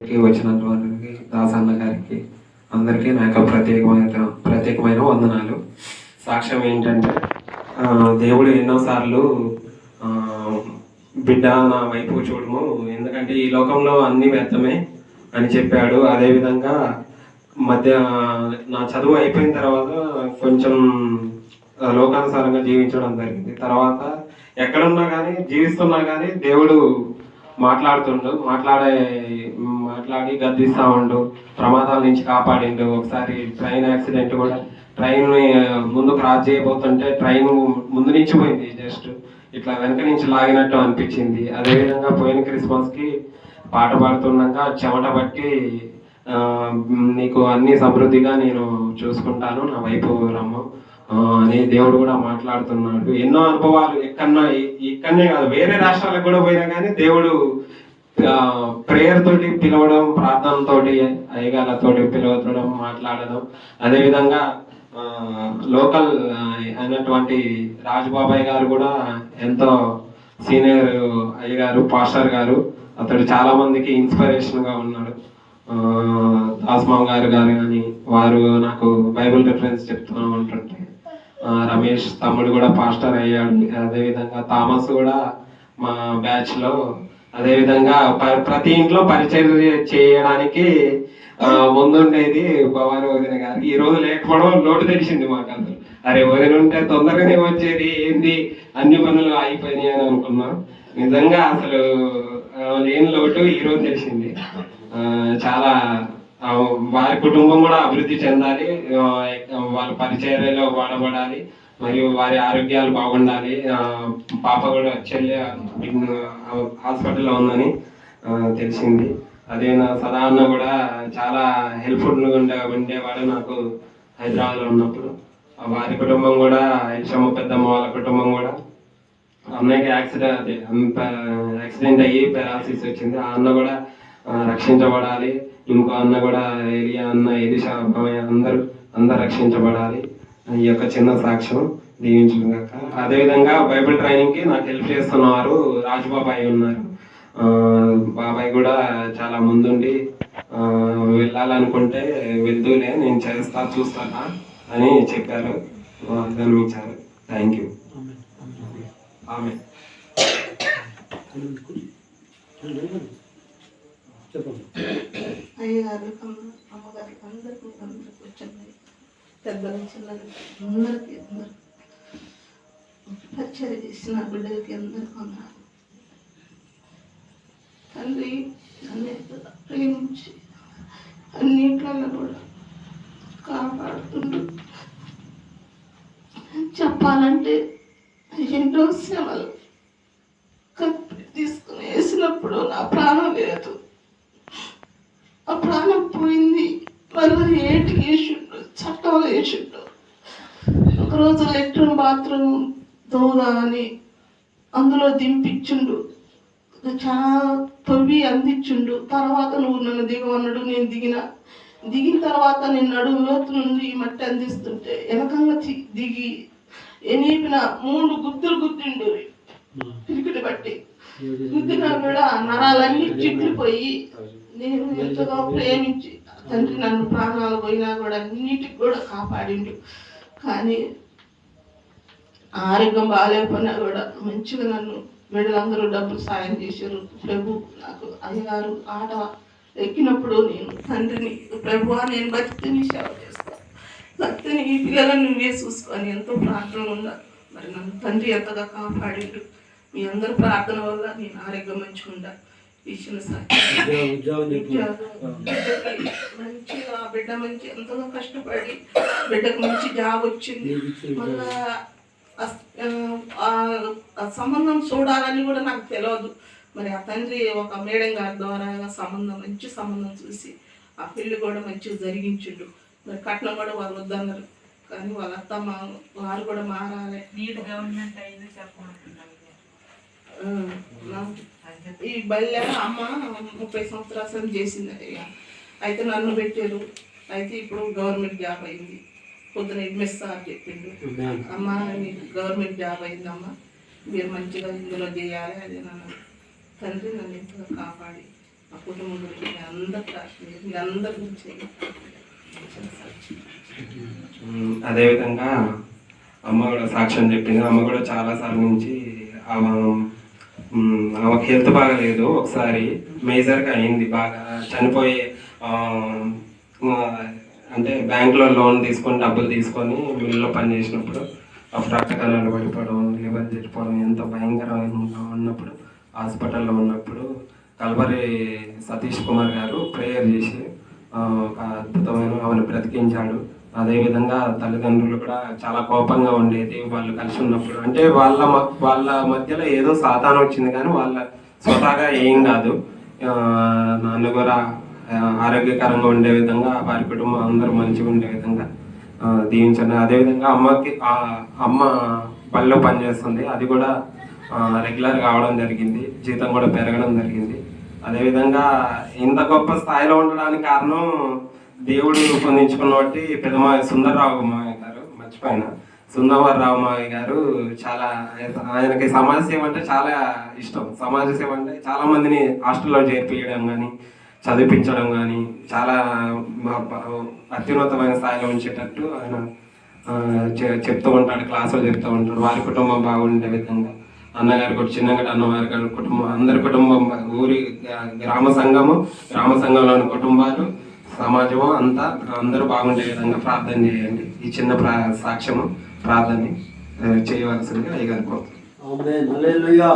వచ్చినటువంటి దాసన్న గారికి అందరికీ నా యొక్క ప్రత్యేకమైన ప్రత్యేకమైన వందనాలు. సాక్ష్యం ఏంటంటే దేవుడు ఎన్నోసార్లు బిడ్డ నా వైపు చూడము. ఎందుకంటే ఈ లోకంలో అన్ని వ్యర్థమే అని చెప్పాడు. అదేవిధంగా మధ్య నా చదువు అయిపోయిన తర్వాత కొంచెం లోకానుసారంగా జీవించడం జరిగింది. తర్వాత ఎక్కడున్నా కానీ జీవిస్తున్నా కానీ దేవుడు మాట్లాడుతుండు. మాట్లాడే మాట్లాడి గద్దిస్తా ఉండు. ప్రమాదాల నుంచి కాపాడిండు. ఒకసారి ట్రైన్ యాక్సిడెంట్ కూడా ట్రైన్ ముందు క్రాస్ చేయబోతుంటే ట్రైన్ ముందు నుంచి పోయింది జస్ట్. ఇట్లా వెనక నుంచి లాగినట్టు అనిపించింది. అదేవిధంగా పోయిన క్రిస్మస్కి పాట పాడుతున్నాక చెమట పట్టి నీకు అన్ని సమృద్ధిగా నేను చూసుకుంటాను. నా వైపు రమ్ము. అని దేవుడు కూడా మాట్లాడుతున్నాడు. ఎన్నో అనుభవాలు ఎక్కడన్నా ఇక్కడనే కాదు వేరే రాష్ట్రాలకు కూడా పోయినా కానీ దేవుడు ప్రేయర్ తోటి పిలవడం ప్రార్థనతోటి అయ్యగారతోటి పిలవడం మాట్లాడడం. అదేవిధంగా లోకల్ అయినటువంటి రాజుబాబాయ్ గారు కూడా ఎంతో సీనియర్ అయ్యగారు పాస్టర్ గారు. అతడు చాలా మందికి ఇన్స్పిరేషన్గా ఉన్నాడు. ఆ, గారు గారు కానీ వారు నాకు బైబిల్ రిఫరెన్స్ చెప్తూ ఉంటుంటే రమేష్ తమ్ముడు కూడా పాస్టర్ అయ్యాడు. అదేవిధంగా థామస్ కూడా మా బ్యాచ్లో అదేవిధంగా ప- ప్రతి ఇంట్లో పరిచర్య చేయడానికి ముందుండేది భవాని వదిన గారు ఈ రోజు లేకపోవడం లోటు తెలిసింది మాకు అసలు అరే వదిన ఉంటే తొందరగానే వచ్చేది ఏంది? అన్ని పనులు అయిపోయినాయి అని అనుకున్నాం. నిజంగా అసలు లేని లోటు ఈ రోజు తెలిసింది ఆ, చాలా వారి కుటుంబం కూడా అభివృద్ధి చెందాలి వాళ్ళ పరిచర్యలో వాడబడాలి. మరియు వారి ఆరోగ్యాలు బాగుండాలి. పాప కూడా చెల్లె హాస్పిటల్లో ఉందని తెలిసింది. అదే నా సదా అన్న కూడా చాలా హెల్ప్ఫుల్గా ఉండే ఉండేవాడు నాకు హైదరాబాద్లో ఉన్నప్పుడు. వారి కుటుంబం కూడా ఎల్షమ్మ పెద్దమ్మ వాళ్ళ కుటుంబం కూడా. అన్నయ్యకి యాక్సిడెంట్ యాక్సిడెంట్ అయ్యి పెరాలసిస్ వచ్చింది. ఆ అన్న కూడా రక్షించబడాలి. ఇంకో అన్న కూడా ఏరియా అన్న ఎలిషా మామయ్య అందరూ అందరు రక్షించబడాలి. ఈ యొక్క చిన్న సాక్ష్యం దీవించడం కాక. అదేవిధంగా బైబిల్ ట్రైనింగ్కి నాకు హెల్ప్ చేస్తున్నవారు రాజుబాబాయ్ ఉన్నారు. ఆ, బాబాయ్ కూడా చాలా ముందుండి ఆ, వెళ్ళాలనుకుంటే వెళ్తూలే నేను చేస్తా చూస్తానా అని చెప్పారు. గమనించారు. థ్యాంక్ యూ ఆమె. అయ్యగారు అమ్మ అమ్మగారు అందరికీ అందరికి వచ్చింది పెద్దలు చిన్నలు అందరికీ అందరు పరిచయం చేసిన బిడ్డలకి అందరికీ ఉన్నారు తండ్రి ప్రేమించి అన్నిట్లలో కూడా కాపాడుతుండు. చెప్పాలంటే ఎన్నో శ్రమలు కత్తి తీసుకుని వేసినప్పుడు నా ప్రాణం లేదు. ఆ ప్రాణం పోయింది. మళ్ళీ ఏటికి వేసిండు చట్టంలో వేసిండు ఒకరోజు లెట్రిన్ బాత్రూమ్ దోదా అని అందులో దింపించుండు. చాలా తవ్వి అందించుండు. తర్వాత నువ్వు నన్ను దిగమన్నాడు నేను దిగిన. దిగిన తర్వాత నేను నడుము లోతు నుండి ఈ మట్టి అందిస్తుంటే వెనకంగా దిగి ఎనిపిన మూడు గుద్దులు గుద్దిండు. పిరికిటి బట్టి గుద్దినా కూడా నరాలన్నీ చిట్లిపోయి నేను ఎంతగా ప్రేమించి తండ్రి నన్ను ప్రాణాలు పోయినా కూడా అన్నిటికి కూడా కాపాడిండు. కానీ ఆరోగ్యం బాగాలేకపోయినా కూడా మంచిగా నన్ను వీళ్ళందరూ డబ్బులు సాయం చేశారు. ప్రభు నాకు అయ్యగారు ఆట ఎక్కినప్పుడు నేను తండ్రిని ప్రభు నేను బతికి నీ సేవ చేస్తాను భక్తిని ఈ పిల్లలను నువ్వే చూసుకొని ఎంతో ప్రార్థన ఉందా మరి నన్ను తండ్రి ఎంతగా కాపాడిండు. మీ అందరి ప్రార్థన వల్ల నేను ఆరోగ్యం మంచిగా ఉండాలి మంచిగా బిడ్డ మంచి ఎంతగా కష్టపడి బిడ్డకు మంచి జాబ్ వచ్చింది. మళ్ళా అస్- ఆ, ఆ సంబంధం చూడాలని కూడా నాకు తెలియదు మరి ఆ తండ్రి ఒక మేడం గారి ద్వారా సంబంధం మంచి సంబంధం చూసి ఆ పెళ్ళి కూడా మంచిగా జరిగించిండు. మరి కట్నం కూడా వాళ్ళు వద్దన్నారు. కానీ వాళ్ళ అత్త మా వారు కూడా మారాలి. నీట్ గవర్నమెంట్ అయింది చెప్పమంటున్నాను. ఈ బల్లె అమ్మ ముప్పై సంవత్సరాలు సంది చేసింది ఇక అయితే నన్ను పెట్టారు. అయితే ఇప్పుడు గవర్నమెంట్ జాబ్ అయింది. పొద్దున ఎంఎస్ సార్ చెప్పిండు. అమ్మ నీకు గవర్నమెంట్ జాబ్ అయిందమ్మా. మీరు మంచిగా ఇందులో చేయాలి అది నన్ను తండ్రి నన్ను ఎంతో కాపాడి ఆ కుటుంబం గురించి అందరు అందరి మీ అందరి గురించి అదేవిధంగా అమ్మ కూడా సాక్ష్యం చెప్పింది. అమ్మ కూడా చాలాసార్లు నుంచి ఒక హెల్త్ బాగాలేదు ఒకసారి మేజర్గా అయింది. బాగా చనిపోయే అంటే బ్యాంకులో లోన్ తీసుకొని డబ్బులు తీసుకొని మిల్లులో పని చేసినప్పుడు ఆ రక్త పడిపోవడం లేబర్ చచ్చిపోవడం ఎంత భయంకరంగా ఉన్నప్పుడు హాస్పిటల్లో ఉన్నప్పుడు కల్వరి సతీష్ కుమార్ గారు ప్రేయర్ చేసి ఒక అద్భుతమైన ఆమెను బ్రతికించాడు. అదేవిధంగా తల్లిదండ్రులు కూడా చాలా కోపంగా ఉండేది. వాళ్ళు కలిసి ఉన్నప్పుడు అంటే వాళ్ళ వాళ్ళ మధ్యలో ఏదో సాతానం వచ్చింది కానీ వాళ్ళ స్వతహాగా ఏం కాదు. నాన్న కూడా ఆరోగ్యకరంగా ఉండే విధంగా వారి కుటుంబం అందరూ మంచిగా ఉండే విధంగా దీవించండి. అదేవిధంగా అమ్మకి అమ్మ పనిలో పనిచేస్తుంది. అది కూడా రెగ్యులర్ కావడం జరిగింది. జీతం కూడా పెరగడం జరిగింది. అదేవిధంగా ఇంత గొప్ప స్థాయిలో ఉండడానికి కారణం దేవుడు రూపొందించుకున్న బట్టి పెద్దమా సుందరరావు మావయ్య గారు మర్చిపోయిన. సుందరరావు మావయ్య గారు చాలా ఆయనకి సమాజ సేవ అంటే చాలా ఇష్టం. సమాజ సేవ అంటే చాలా మందిని హాస్టల్లో చేర్పించడం కానీ చదివించడం కానీ చాలా అత్యున్నతమైన స్థాయిలో ఉంచేటట్టు ఆయన చె- చెప్తూ ఉంటాడు క్లాసులో చెప్తూ ఉంటాడు. వారి కుటుంబం బాగుండే విధంగా. అన్నగారి కూడా చిన్నగడ అన్నవారి గారి కుటుంబం అందరి కుటుంబం ఊరి గ్రామ సంఘము గ్రామ సంఘంలోని కుటుంబాలు సమాజము అంతా అందరూ బాగుండే విధంగా ప్రార్థన చేయండి. ఈ చిన్న ప్రా సాక్ష్యము ప్రార్థన చేయవలసిందిగా అయ్యగారు కోరుతున్నాను ఆమేన్. హల్లెలూయా.